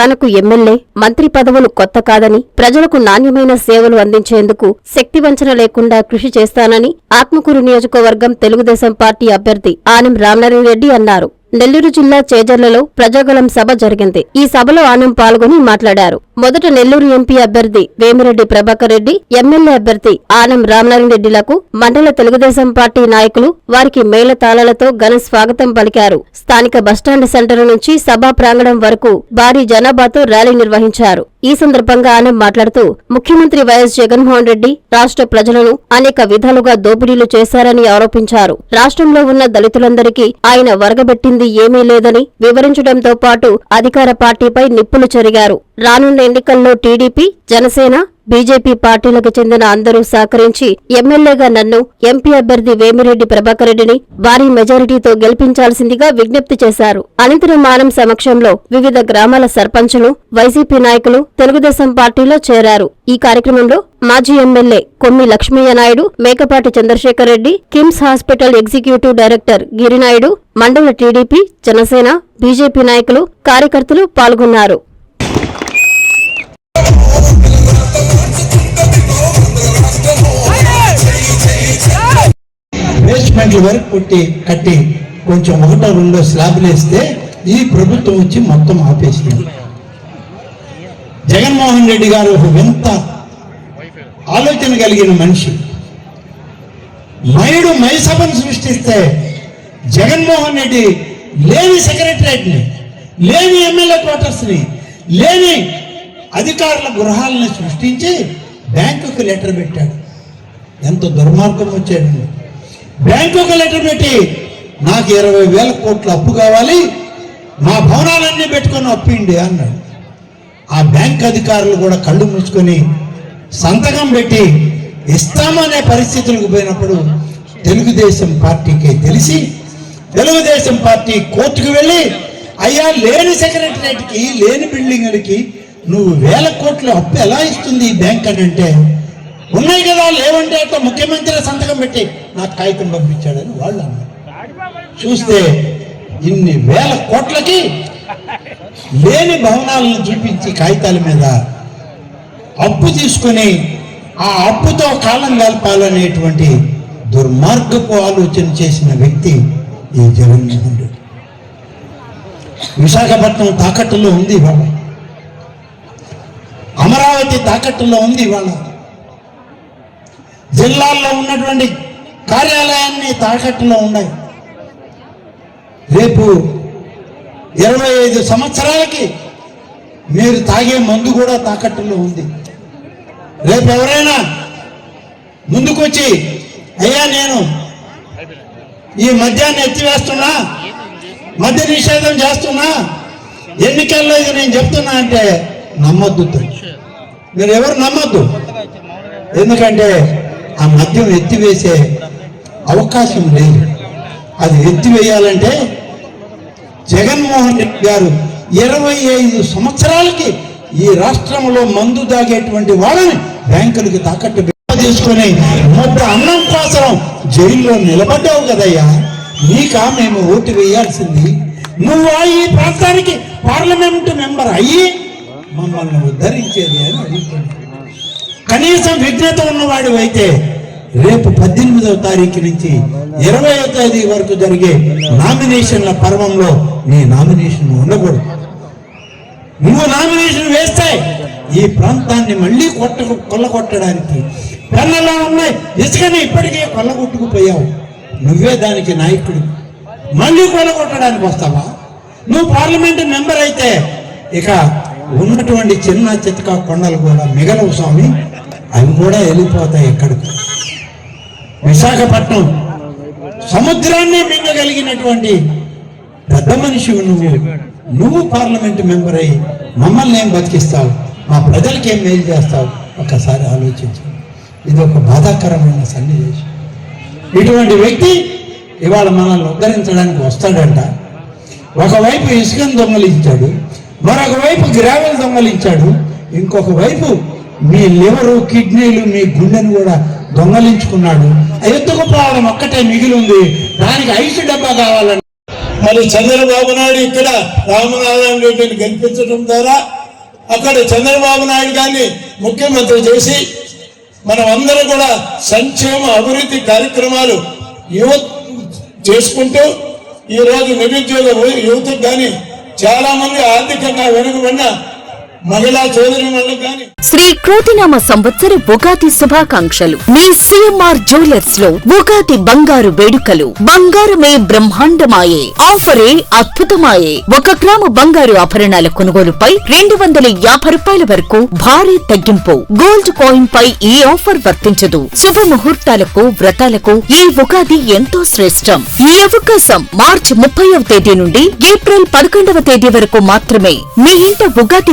తనకు ఎమ్మెల్యే మంత్రి పదవులు కొత్త కాదని ప్రజలకు నాణ్యమైన సేవలు అందించేందుకు శక్తివంచన లేకుండా కృషి చేస్తానని ఆత్మకూరు నియోజకవర్గం తెలుగుదేశం పార్టీ అభ్యర్థి ఆనం రామనారాయణ రెడ్డి అన్నారు. నెల్లూరు జిల్లా చేజర్లలో ప్రజాగలం సభ జరిగింది. ఈ సభలో ఆనం పాల్గొని మాట్లాడారు. మొదట నెల్లూరు ఎంపీ అభ్యర్థి వేమిరెడ్డి ప్రభాకర్ రెడ్డి ఎమ్మెల్యే అభ్యర్థి ఆనం రామనారాయణ రెడ్డిలకు మండల తెలుగుదేశం పార్టీ నాయకులు వారికి మేళతాళాలతో ఘన స్వాగతం పలికారు. స్థానిక బస్టాండ్ సెంటర్ నుంచి సభా ప్రాంగణం వరకు భారీ జనాభాతో ర్యాలీ నిర్వహించారు. ఈ సందర్భంగా ఆయన మాట్లాడుతూ ముఖ్యమంత్రి వైఎస్ జగన్మోహన్ రెడ్డి రాష్ట్ర ప్రజలను అనేక విధాలుగా దోపిడీలు చేశారని ఆరోపించారు. రాష్ట్రంలో ఉన్న దళితులందరికీ ఆయన వరగబెట్టింది ఏమీ లేదని వివరించడంతో పాటు అధికార పార్టీపై నిప్పులు చెరిగారు. రానున్న ఎన్నికల్లో టీడీపీ జనసేన బీజేపీ పార్టీలకు చెందిన అందరూ సహకరించి ఎమ్మెల్యేగా నన్ను ఎంపీ అభ్యర్థి వేమిరెడ్డి ప్రభాకర్ రెడ్డిని భారీ మెజారిటీతో గెలిపించాల్సిందిగా విజ్ఞప్తి చేశారు. అనంతరం మానం సమక్షంలో వివిధ గ్రామాల సర్పంచులు వైసీపీ నాయకులు తెలుగుదేశం పార్టీలో చేరారు. ఈ కార్యక్రమంలో మాజీ MLA Kommi Lakshmaiah Naidu Mekapati Chandrasekhar Reddy KIMS hospital executive director Girinaidu మండల టీడీపీ జనసేన బీజేపీ నాయకులు కార్యకర్తలు పాల్గొన్నారు. బేస్మెంట్ల వరకు కొట్టి కట్టి కొంచెం ఒకటో రెండో స్లాబ్లు వేస్తే ఈ ప్రభుత్వం వచ్చి మొత్తం ఆపేసింది. జగన్మోహన్ రెడ్డి గారు ఒక వింత ఆలోచన కలిగిన మనిషి. మయుడు మైసభను సృష్టిస్తే జగన్మోహన్ రెడ్డి లేని సెక్రటరేట్ని లేని ఎమ్మెల్యే క్వార్టర్స్ని లేని అధికారుల గృహాలను సృష్టించి బ్యాంకుకు లెటర్ పెట్టాడు. ఎంత దుర్మార్గం వచ్చాడండి. బ్యాంకుకు లెటర్ పెట్టి నాకు ఇరవై వేల కోట్ల అప్పు కావాలి మా భవనాలన్నీ పెట్టుకొని అప్పిండి అన్నాడు. ఆ బ్యాంక్ అధికారులు కూడా కళ్ళు మూసుకొని సంతకం పెట్టి ఇస్తామనే పరిస్థితులకు పోయినప్పుడు తెలుగుదేశం పార్టీకి తెలిసి తెలుగుదేశం పార్టీ కోర్టుకు వెళ్ళి అయ్యా లేని సెక్రటరేట్కి లేని బిల్డింగ్లకి నువ్వు వేల కోట్ల అప్పు ఎలా ఇస్తుంది ఈ బ్యాంక్ అని అంటే ఉన్నాయి కదా లేవంటే అట్లా ముఖ్యమంత్రి సంతకం పెట్టి నాకు కాగితం పంపించాడని వాళ్ళు అన్నారు. చూస్తే ఇన్ని వేల కోట్లకి లేని భవనాలను చూపించి కాగితాల మీద అప్పు తీసుకుని ఆ అప్పుతో కాలం గలపాలనేటువంటి దుర్మార్గపు ఆలోచన చేసిన వ్యక్తి ఈ జగన్మోహన్ రెడ్డి. విశాఖపట్నం తాకట్టులో ఉంది ఇవాళ. అమరావతి తాకట్టులో ఉంది ఇవాళ. జిల్లాల్లో ఉన్నటువంటి కార్యాలయాన్ని తాకట్టులో ఉన్నాయి. రేపు ఇరవై ఐదు సంవత్సరాలకి మీరు తాగే మందు కూడా తాకట్టులో ఉంది. రేపు ఎవరైనా ముందుకొచ్చి అయ్యా నేను ఈ మద్యాన్ని ఎత్తివేస్తున్నా మద్య నిషేధం చేస్తున్నా ఎన్నికల్లో ఇది నేను చెప్తున్నా అంటే నమ్మొద్దు. మీరు ఎవరు నమ్మొద్దు? ఎందుకంటే ఆ మద్యం ఎత్తివేసే అవకాశం లేదు. అది ఎత్తివేయాలంటే జగన్మోహన్ రెడ్డి గారు ఇరవై ఐదు సంవత్సరాలకి ఈ రాష్ట్రంలో మందు దాగేటువంటి వాళ్ళని బ్యాంకులకి తాకట్టు తీసుకొని ముద్ద అన్నం కోసం జైల్లో నిలబడ్డావు కదయ్యా. నీకా మేము ఓటు వేయాల్సింది. నువ్వు ఈ ప్రాంతానికి పార్లమెంట్ మెంబర్ అయ్యి మమ్మల్ని ఉద్ధరించేది అని అడుగుతున్నాను. కనీసం విఘ్నత ఉన్నవాడు అయితే రేపు పద్దెనిమిదవ తారీఖు నుంచి ఇరవయో తేదీ వరకు జరిగే నామినేషన్ల పర్వంలో నీ నామినేషన్ ఉండకూడదు. నువ్వు నామినేషన్ వేస్తే ఈ ప్రాంతాన్ని మళ్ళీ కొట్ట కొల్లగొట్టడానికి పెన్నలా ఉన్నాయి. ఇసుకని ఇప్పటికే కొల్లగొట్టుకుపోయావు. నువ్వే దానికి నాయకుడు. మళ్ళీ కొల్లగొట్టడానికి వస్తావా? నువ్వు పార్లమెంట్ మెంబర్ అయితే ఇక ఉన్నటువంటి చిన్న చితక కొండలు కూడా మిగలవు స్వామి. అవి కూడా వెళ్ళిపోతాయి ఎక్కడికి? విశాఖపట్నం. సముద్రాన్ని మింగగలిగినటువంటి పెద్ద మనిషి నువ్వు. నువ్వు పార్లమెంట్ మెంబర్ అయ్యి మమ్మల్ని ఏం బతికిస్తావు? మా ప్రజలకి ఏం మేలు చేస్తావు? ఒక్కసారి ఆలోచించు. ఇది ఒక బాధాకరమైన సన్నివేశం. ఇటువంటి వ్యక్తి ఇవాళ మనల్ని ఉద్ధరించడానికి వస్తాడంట. ఒకవైపు ఇసుకను దొంగలించాడు మరొక వైపు గ్రావెల్ దొంగలించాడు ఇంకొక వైపు మీ లివరు కిడ్నీలు మీ గుండెను కూడా దొంగలించుకున్నాడు. ఎత్తుకుపోవడం ఒక్కటే మిగిలి ఉంది దానికి ఐసు డబ్బా కావాలని. మరి చంద్రబాబు నాయుడు ఇక్కడ రామనారాయణ రెడ్డిని గెలిపించడం ద్వారా అక్కడ చంద్రబాబు నాయుడు గారిని ముఖ్యమంత్రి చేసి మనం అందరం కూడా సంక్షేమ అభివృద్ధి కార్యక్రమాలు యువత్ చేసుకుంటూ ఈ రోజు నిరుద్యోగ యువతకు కానీ చాలా మంది ఆర్థికంగా వెనుకబడిన శ్రీ క్రోతినామ సంవత్సర ఉగాది శుభాకాంక్షలు. మీ సిఎంఆర్ జ్యువెలర్స్లో ఉగాది బంగారు వేడుకలు. బంగారమే బ్రహ్మాండమాయే. ఆఫరే అద్భుతమాయే. ఒక గ్రాము బంగారు ఆభరణాల కొనుగోలుపై రెండు వందల యాభై రూపాయల వరకు భారీ తగ్గింపు. గోల్డ్ కాయిన్ పై ఈ ఆఫర్ వర్తించదు. శుభ ముహూర్తాలకు వ్రతాలకు ఈ ఉగాది ఎంతో శ్రేష్టం. ఈ అవకాశం మార్చి ముప్పైవ తేదీ నుండి ఏప్రిల్ పదకొండవ తేదీ వరకు మాత్రమే. మీ ఇంట ఉగాది